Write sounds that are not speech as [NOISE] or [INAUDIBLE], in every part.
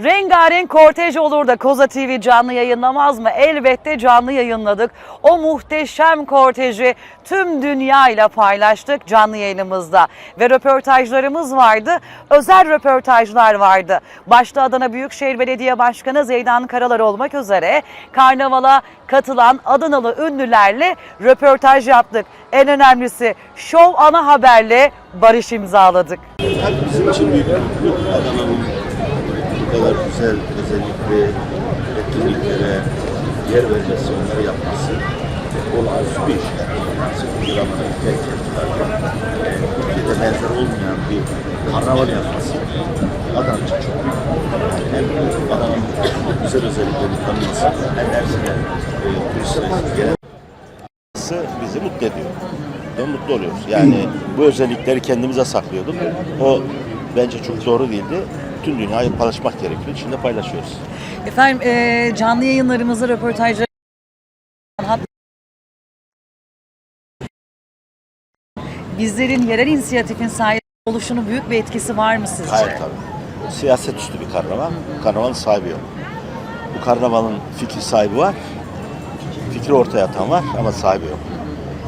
Rengarenk kortej olur da Koza TV canlı yayınlamaz mı? Elbette canlı yayınladık. O muhteşem korteji tüm dünyayla paylaştık canlı yayınımızda. Ve röportajlarımız vardı. Özel röportajlar vardı. Başta Adana Büyükşehir Belediye Başkanı Zeydan Karalar olmak üzere karnavala katılan Adanalı ünlülerle röportaj yaptık. En önemlisi Şov Ana Haber'le barış imzaladık. Bizim için büyük Adana'nın kadar güzel özellikle etkinliklere yer vermesi, onları yapması olağanüstü bir iş. Sıfır gramda ihtiyaçlar Türkiye'de benzer olmayan bir karnaval yapması Adana için çok büyük. Hem Adana'nın güzel özelliklerini tanıması hem dersine e, turistler gelen bizi mutlu ediyor. Ve mutlu oluyoruz. Yani bu özellikleri kendimize saklıyorduk. O bence çok doğru değildi. Tüm dünyayı paylaşmak gerekiyor. Şimdi paylaşıyoruz. Efendim eee, canlı yayınlarımızı, röportajları bizlerin yerel inisiyatifin sahibi oluşunun büyük bir etkisi var mı sizce? Hayır tabii. Siyaset üstü bir karnaval. Karnavalın sahibi yok. Bu karnavalın fikri sahibi var. Fikri ortaya atan var ama sahibi yok.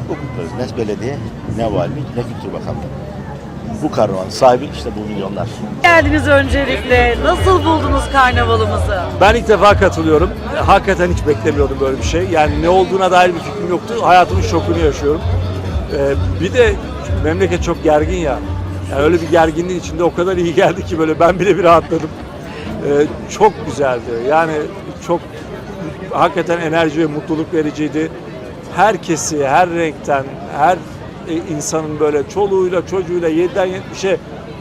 Bu ne belediye, ne valilik, ne kültür bakanlığı. Bu karnavalın sahibi işte bu milyonlar. geldiniz öncelikle. Nasıl buldunuz karnavalımızı? Ben ilk defa katılıyorum. Hakikaten hiç beklemiyordum böyle bir şey. Yani ne olduğuna dair bir fikrim yoktu. Hayatımın şokunu yaşıyorum. Ee, bir de memleket çok gergin ya. Yani öyle bir gerginliğin içinde o kadar iyi geldi ki böyle ben bile bir rahatladım. Ee, çok güzeldi. Yani çok hakikaten enerji ve mutluluk vericiydi. Herkesi, her renkten, her e, insanın böyle çoluğuyla çocuğuyla 7'den 70'e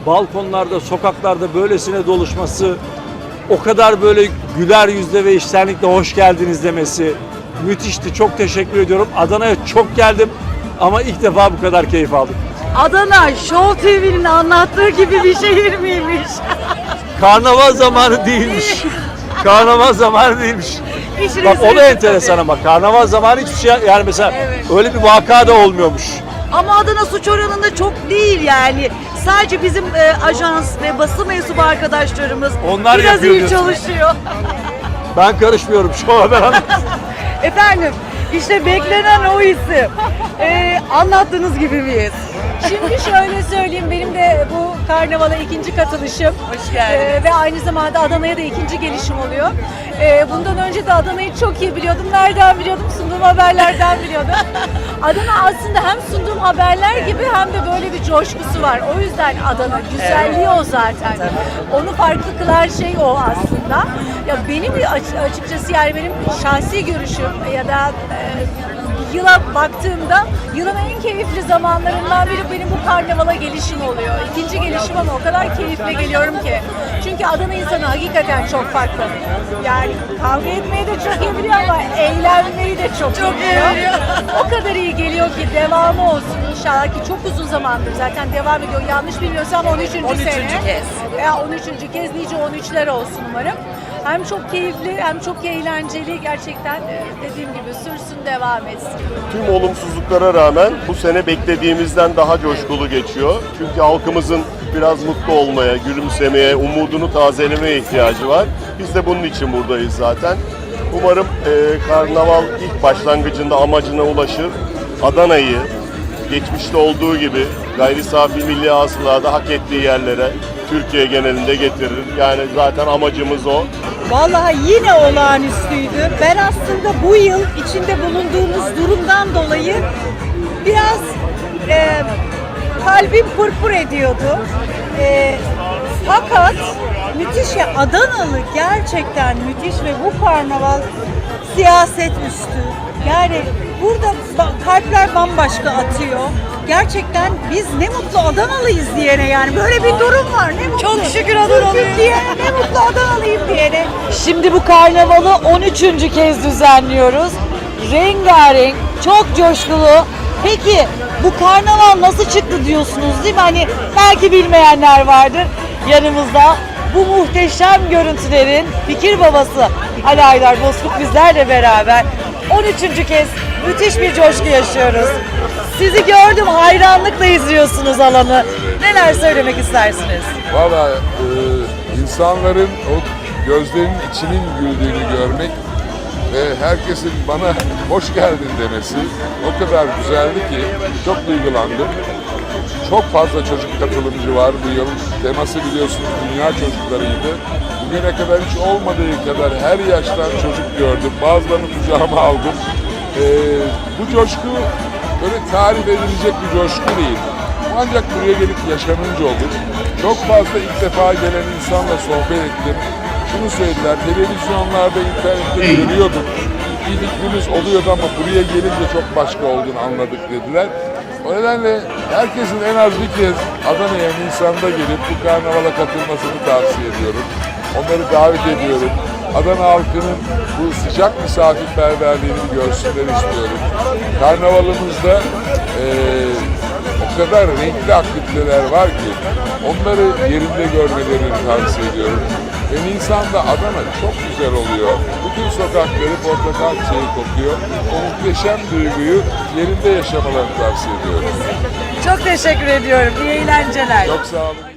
balkonlarda, sokaklarda böylesine doluşması, o kadar böyle güler yüzle ve içtenlikle hoş geldiniz demesi müthişti. Çok teşekkür ediyorum. Adana'ya çok geldim ama ilk defa bu kadar keyif aldım. Adana Show TV'nin anlattığı gibi bir şehir miymiş? [LAUGHS] Karnaval zamanı değilmiş. Karnaval zamanı değilmiş. Bak o da enteresan ama karnaval zamanı hiçbir şey yani mesela Evet. öyle bir vaka da olmuyormuş. Ama Adana suç oranında çok değil yani. Sadece bizim e, ajans ve basın mensubu arkadaşlarımız Onlar biraz yapıyor iyi diyorsun. çalışıyor. Ben karışmıyorum şu anlatsın. [LAUGHS] Efendim işte beklenen o isim. E, anlattığınız gibi miyiz? Şimdi şöyle söyleyeyim benim de bu karnavala ikinci katılışım. Hoş geldiniz. Ee, ve aynı zamanda Adana'ya da ikinci gelişim oluyor. Ee, bundan önce de Adana'yı çok iyi biliyordum. Nereden biliyordum? Sunduğum haberlerden biliyordum. [LAUGHS] Adana aslında hem sunduğum haberler gibi hem de böyle bir coşkusu var. O yüzden Adana güzelliği o zaten. Onu farklı kılan şey o aslında. Ya benim açıkçası yani benim şahsi görüşüm ya da e, yıla baktığımda yılın en keyifli zamanlarından biri benim bu karnavala gelişim oluyor. İkinci gelişim ama o kadar keyifle geliyorum ki. Çünkü Adana insanı hakikaten çok farklı. Yani kavga etmeyi de çok iyi biliyor ama eğlenmeyi de çok, iyi biliyor. o kadar iyi geliyor ki devamı olsun inşallah ki çok uzun zamandır zaten devam ediyor. Yanlış bilmiyorsam 13. 13. sene. kez. Veya 13. kez nice 13'ler olsun umarım. Hem çok keyifli hem çok eğlenceli gerçekten e, dediğim gibi sürsün devam etsin. Tüm olumsuzluklara rağmen bu sene beklediğimizden daha coşkulu geçiyor. Çünkü halkımızın biraz mutlu olmaya, gülümsemeye, umudunu tazelemeye ihtiyacı var. Biz de bunun için buradayız zaten. Umarım e, karnaval ilk başlangıcında amacına ulaşır. Adana'yı geçmişte olduğu gibi gayri safi milli hasılada hak ettiği yerlere Türkiye genelinde getirir. Yani zaten amacımız o. Vallahi yine olağanüstüydü. Ben aslında bu yıl içinde bulunduğumuz durumdan dolayı biraz e, kalbim pırpır ediyordu. E, fakat müthiş ya Adanalı gerçekten müthiş ve bu karnaval siyaset üstü. Yani burada kalpler bambaşka atıyor. Gerçekten biz ne mutlu Adanalıyız diyene yani böyle bir durum var. Ne mutlu. Çok şükür Adanalıyız. Türk diyene ne mutlu Adanalıyım diyene. Şimdi bu karnavalı 13. kez düzenliyoruz. Rengarenk, çok coşkulu. Peki bu karnaval nasıl çıktı diyorsunuz değil mi? Hani belki bilmeyenler vardır yanımızda. Bu muhteşem görüntülerin fikir babası Ali Aydar Bozkurt bizlerle beraber 13. kez müthiş bir coşku yaşıyoruz. Sizi gördüm hayranlıkla izliyorsunuz alanı. Neler söylemek istersiniz? Valla e, insanların o gözlerinin içinin güldüğünü görmek ve herkesin bana hoş geldin demesi o kadar güzeldi ki çok duygulandım. Çok fazla çocuk katılımcı var bu yıl. Teması biliyorsunuz dünya çocuklarıydı. Bugüne kadar hiç olmadığı kadar her yaştan çocuk gördüm. Bazılarını kucağıma aldım. Ee, bu coşku böyle tarif edilecek bir coşku değil. Ancak buraya gelip yaşanınca olur. Çok fazla ilk defa gelen insanla sohbet ettim. Şunu söylediler, televizyonlarda, internette görüyorduk. Bir fikrimiz oluyordu ama buraya gelince çok başka olduğunu anladık dediler. O nedenle herkesin en az bir kez Adana'ya Nisan'da gelip bu karnavala katılmasını tavsiye ediyorum. Onları davet ediyorum. Adana halkının bu sıcak misafirperverliğini görsünler istiyorum. Karnavalımızda eee, o kadar renkli aktiviteler var ki onları yerinde görmelerini tavsiye ediyorum. Ve Nisan'da Adana çok güzel oluyor. Bütün sokakları portakal çiçeği kokuyor. O muhteşem duyguyu yerinde yaşamalarını tavsiye ediyorum. Çok teşekkür ediyorum. İyi eğlenceler. Çok sağ olun.